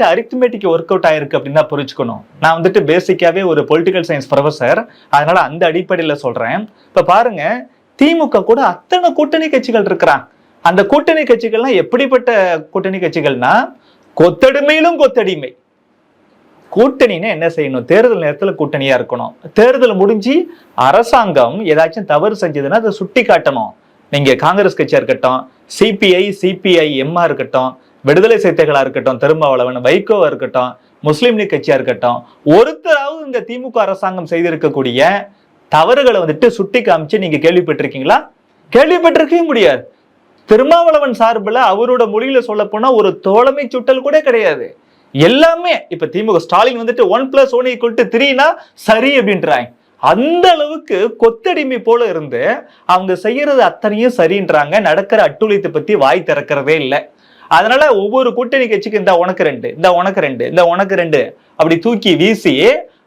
Arithmetic work out ஆயிருக்கு அப்படின்னு தான் புரிஞ்சுக்கணும். நான் வந்துட்டு பேசிக்காவே ஒரு பொலிட்டிக்கல் சயின்ஸ் ப்ரொஃபசர் அதனால அந்த அடிப்படையில சொல்றேன். இப்போ பாருங்க திமுக கூட அத்தனை கூட்டணி கட்சிகள் இருக்கிறான் அந்த கூட்டணி கட்சிகள்லாம் எப்படிப்பட்ட கூட்டணி கட்சிகள்னா கொத்தடிமையிலும் கொத்தடிமை. கூட்டணின்னு என்ன செய்யணும்? தேர்தல் நேரத்துல கூட்டணியா இருக்கணும். தேர்தல் முடிஞ்சு அரசாங்கம் ஏதாச்சும் தவறு செஞ்சதுன்னா அதை சுட்டி காட்டணும் நீங்க காங்கிரஸ் கட்சியா இருக்கட்டும் சிபிஐ சிபிஐ எம்மா இருக்கட்டும் விடுதலை சிறுத்தைகளாக இருக்கட்டும் திருமாவளவன் வைகோவாக இருக்கட்டும் முஸ்லீம் லீக் கட்சியாக இருக்கட்டும் ஒருத்தராவது இந்த திமுக அரசாங்கம் செய்திருக்கக்கூடிய தவறுகளை வந்துட்டு சுட்டி காமிச்சு நீங்க கேள்விப்பட்டிருக்கீங்களா? கேள்விப்பட்டிருக்கவே முடியாது. திருமாவளவன் சார்பில் அவரோட மொழியில சொல்ல போனா ஒரு தோழமை சுட்டல் கூட கிடையாது. எல்லாமே இப்ப திமுக ஸ்டாலின் வந்துட்டு one plus one equal to த்ரீனா சரி அப்படின்றாங்க. அந்த அளவுக்கு கொத்தடிமை போல இருந்து அவங்க செய்யறது அத்தனையும் சரின்றாங்க. நடக்கிற அட்டுழியத்தை பத்தி வாய் திறக்கிறதே இல்லை. அதனால ஒவ்வொரு கூட்டணி கட்சிக்கு இந்த உனக்கு ரெண்டு இந்த உனக்கு ரெண்டு இந்த உனக்கு ரெண்டு அப்படி தூக்கி வீசி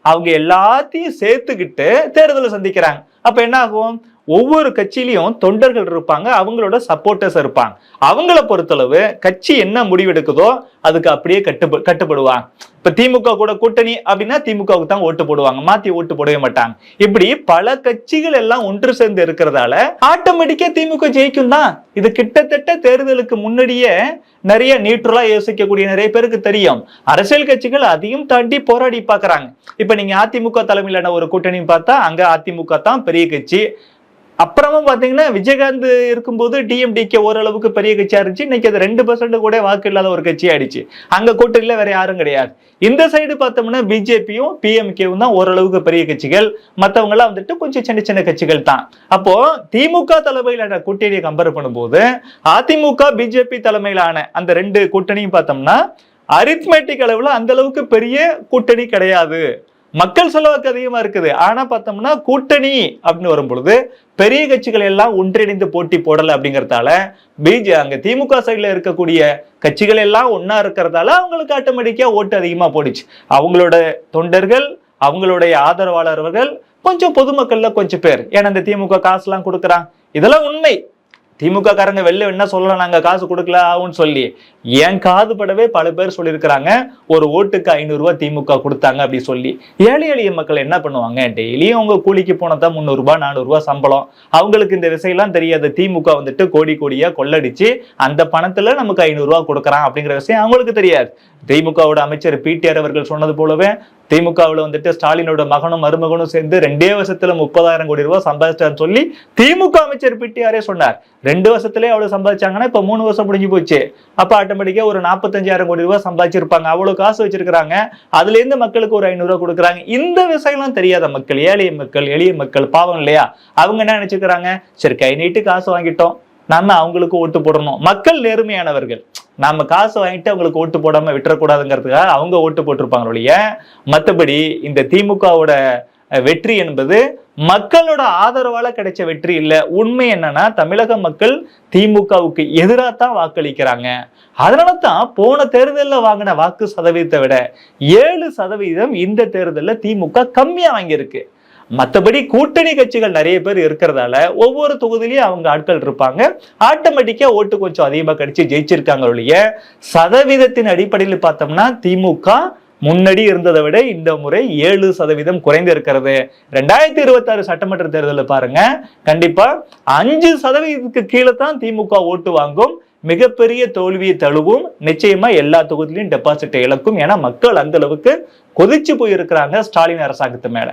அவங்க எல்லாத்தையும் சேர்த்துக்கிட்டு தேர்தலை சந்திக்கிறாங்க. அப்ப என்ன ஆகும்? ஒவ்வொரு கட்சியிலையும் தொண்டர்கள் இருப்பாங்க அவங்களோட சப்போர்ட்டர்ஸ் இருப்பாங்க. அவங்கள பொறுத்தளவு கட்சி என்ன முடிவெடுக்குதோ அதுக்கு அப்படியே கட்டுப்ப கட்டுப்படுவாங்க. இப்ப திமுக கூட கூட்டணி அப்படின்னா திமுகவுக்கு தான் ஓட்டு போடுவாங்க மாத்தி ஓட்டு போடவே மாட்டாங்க. இப்படி பல கட்சிகள் எல்லாம் ஒன்று சேர்ந்து இருக்கிறதால ஆட்டோமேட்டிக்கா திமுக ஜெயிக்கும் தான். இது கிட்டத்தட்ட தேர்தலுக்கு முன்னாடியே நிறைய நியூட்ரலா யோசிக்கக்கூடிய நிறைய பேருக்கு தெரியும். அரசியல் கட்சிகள் அதையும் தாண்டி போராடி பாக்குறாங்க இப்ப நீங்க அதிமுக தலைமையிலான ஒரு கூட்டணி பார்த்தா அங்க அதிமுக தான் பெரிய கட்சி. அப்புறமா பார்த்தீங்கன்னா விஜயகாந்த் இருக்கும்போது டிஎம்டிகே ஓரளவுக்கு பெரிய கட்சியா இருந்துச்சு. இன்னைக்கு அது ரெண்டு பர்சன்ட் கூட வாக்கு இல்லாத ஒரு கட்சி ஆயிடுச்சு. அங்க கூட்டணியில வேற யாரும் கிடையாது. இந்த சைடு பார்த்தோம்னா பிஜேபியும் பிஎம்கேவும் தான் ஓரளவுக்கு பெரிய கட்சிகள். மத்தவங்க வந்துட்டு கொஞ்சம் சின்ன சின்ன கட்சிகள் தான். அப்போ திமுக தலைமையிலான கூட்டணியை கம்பேர் பண்ணும்போது அதிமுக பிஜேபி தலைமையிலான அந்த ரெண்டு கூட்டணியும் பார்த்தோம்னா அரித்மேட்டிக் அளவுல அந்த அளவுக்கு பெரிய கூட்டணி கிடையாது. மக்கள் செலவுக்கு அதிகமா இருக்குது. ஆனா பார்த்தோம்னா கூட்டணி அப்படின்னு வரும் பொழுது பெரிய கட்சிகள் எல்லாம் ஒன்றிணைந்து போட்டி போடல அப்படிங்கறதால பிஜே அங்க திமுக சைடில் இருக்கக்கூடிய கட்சிகள் எல்லாம் ஒன்னா இருக்கிறதால அவங்களுக்கு ஆட்டோமேட்டிக்கா ஓட்டு அதிகமா போடுச்சு. அவங்களோட தொண்டர்கள் அவங்களுடைய ஆதரவாளர்கள் கொஞ்சம் பொதுமக்கள்ல கொஞ்சம் பேர். ஏன்னா இந்த திமுக காசுலாம் கொடுக்குறான். இதெல்லாம் உண்மை. திமுக காரங்க வெளில என்ன சொல்லலாம் நாங்க காசு கொடுக்கல ஆகும்னு சொல்லி என் காது படவே பல பேர் சொல்லியிருக்கிறாங்க. ஒரு ஓட்டுக்கு ஐநூறுரூவா திமுக கொடுத்தாங்க அப்படி சொல்லி. ஏழை எளிய மக்கள் என்ன பண்ணுவாங்க? டெய்லியும் அவங்க கூலிக்கு போனதான் முந்நூறு நானூறுரூவா சம்பளம். அவங்களுக்கு இந்த விஷயம்லாம் தெரியாது. திமுக வந்துட்டு கோடி கோடியாக கொள்ளடிச்சு அந்த பணத்தில் நமக்கு ஐநூறுரூவா கொடுக்குறான் அப்படிங்கிற விஷயம் அவங்களுக்கு தெரியாது. திமுகவோட அமைச்சர் பிடிஆர் அவர்கள் சொன்னது போலவே திமுகவில் வந்துட்டு ஸ்டாலினோட மகனும் மருமகனும் சேர்ந்து ரெண்டே வருஷத்துல முப்பதாயிரம் கோடி ரூபாய் சம்பாதிச்சார்னு சொல்லி திமுக அமைச்சர் பிடிஆரே சொன்னார். ரெண்டு வருஷத்துலயே அவ்வளவு சம்பாதிச்சாங்கன்னா இப்ப மூணு வருஷம் முடிஞ்சு போச்சு. அப்ப ஆட்டோமேட்டிக்காக ஒரு நாற்பத்தஞ்சாயிரம் கோடி ரூபாய் சம்பாதிச்சிருப்பாங்க. அவ்வளவு காசு வச்சிருக்கிறாங்க. அதுல இருந்து மக்களுக்கு ஒரு ஐநூறு கொடுக்குறாங்க. இந்த விஷயம்லாம் தெரியாத மக்கள் ஏழை மக்கள் எளிய மக்கள் பாவம் இல்லையா? அவங்க என்ன நினச்சிக்கிறாங்க? சரி கை நீட்டு காசு வாங்கிட்டோம். நம்ம அவங்களுக்கு ஓட்டு போடணும். மக்கள் நேர்மையானவர்கள். நம்ம காசு வாங்கிட்டு அவங்களுக்கு ஓட்டு போடாமல் விட்டுறக்கூடாதுங்கிறதுக்காக அவங்க ஓட்டு போட்டிருப்பாங்க ஒழிய மற்றபடி இந்த திமுகவோட வெற்றி என்பது மக்களோட ஆதரவால கிடைச்ச வெற்றி இல்லை. உண்மை என்னன்னா தமிழக மக்கள் திமுகவுக்கு எதிராக தான் வாக்களிக்கிறாங்க. அதனால தான் போன தேர்தலில் வாங்கின வாக்கு சதவீதத்தை விட ஏழு சதவீதம் இந்த தேர்தலில் திமுக கம்மியாக வாங்கியிருக்கு. மற்றபடி கூட்டணி கட்சிகள் நிறைய பேர் இருக்கிறதால ஒவ்வொரு தொகுதியிலையும் அவங்க ஆட்கள் இருப்பாங்க. ஆட்டோமேட்டிக்கா ஓட்டு கொஞ்சம் அதிகமாக கிடைச்சு ஜெயிச்சிருக்காங்க ஒழிய சதவீதத்தின் அடிப்படையில் பார்த்தோம்னா திமுக முன்னாடி இருந்ததை விட இந்த முறை ஏழு சதவீதம் குறைந்து இருக்கிறது. ரெண்டாயிரத்தி இருபத்தி ஆறு சட்டமன்ற தேர்தலில் பாருங்க கண்டிப்பா அஞ்சு சதவீதத்துக்கு கீழே தான் திமுக ஓட்டு வாங்கும். மிகப்பெரிய தோல்வியை தழுவும். நிச்சயமா எல்லா தொகுதியிலும் டெபாசிட்டை இழக்கும். ஏன்னா மக்கள் அந்த அளவுக்கு கொதிச்சு போயிருக்கிறாங்க ஸ்டாலின் அரசாங்கத்து மேல.